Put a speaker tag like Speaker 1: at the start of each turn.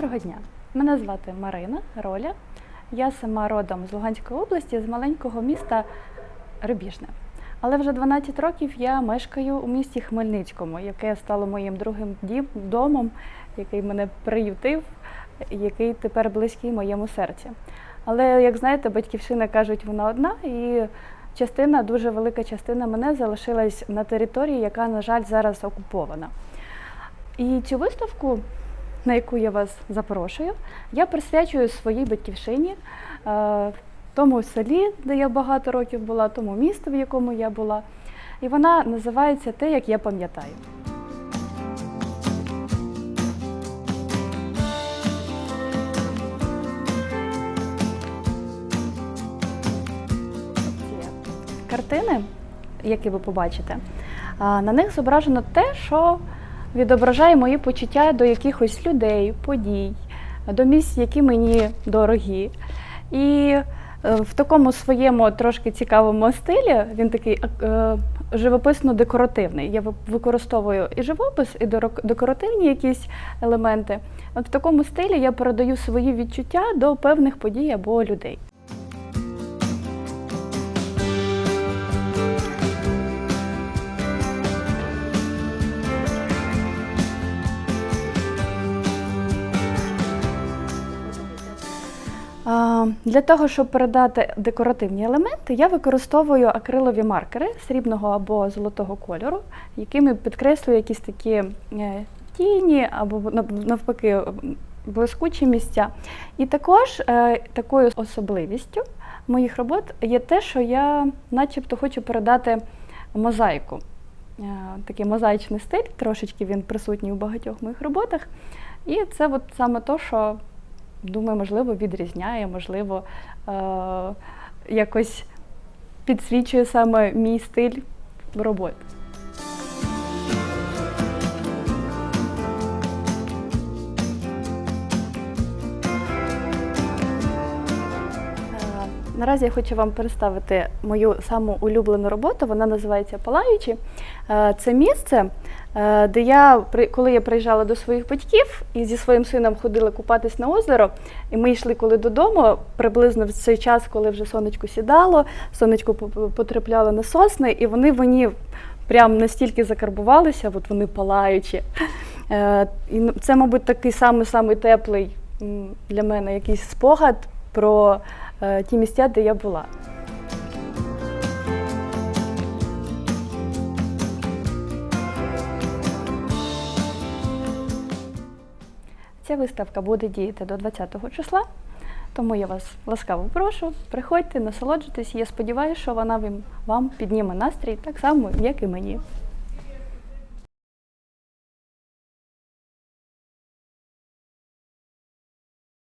Speaker 1: Доброго дня! Мене звати Марина Роля. Я сама родом з Луганської області, з маленького міста Рибіжне. Але вже 12 років я мешкаю у місті Хмельницькому, яке стало моїм другим домом, який мене приютив, який тепер близький моєму серці. Але, як знаєте, батьківщина кажуть, вона одна, і частина, дуже велика частина мене залишилась на території, яка, на жаль, зараз окупована. І цю виставку, на яку я вас запрошую, я присвячую своїй батьківщині, е, тому селі, де я багато років була, тому місту, в якому я була. І вона називається Те, як я пам'ятаю. Картини, які ви побачите, на них зображено те, що відображає мої почуття до якихось людей, подій, до місць, які мені дорогі. І е, в такому своєму трошки цікавому стилі він такий е, живописно-декоративний. Я використовую і живопис, і декоративні якісь елементи. В такому стилі я передаю свої відчуття до певних подій або людей. Для того, щоб передати декоративні елементи, я використовую акрилові маркери срібного або золотого кольору, якими підкреслюю якісь такі е, тіні або навпаки блискучі місця. І також е, такою особливістю моїх робот є те, що я начебто хочу передати мозаїку. Е, Такий мозаїчний стиль, трошечки він присутній у багатьох моїх роботах. І це от саме то, що думаю, можливо, відрізняє, можливо, е- якось підсвічує саме мій стиль роботи. Наразі я хочу вам представити мою саму улюблену роботу. Вона називається Палаючі. Е, Це місце, е, де я, коли я приїжджала до своїх батьків і зі своїм сином ходила купатись на озеро, і ми йшли коли додому, приблизно в цей час, коли вже сонечко сідало, сонечко по- по- потрапляло на сосни, і вони мені прям настільки закарбувалися, от вони палаючі. Е, І це, мабуть, такий самий самий теплий для мене якийсь спогад про ті місця, де я була. Ця виставка буде діяти до 20 числа, тому я вас ласкаво прошу, приходьте, насолоджуйтесь. Я сподіваюся, що вона вам підніме настрій так само, як і мені.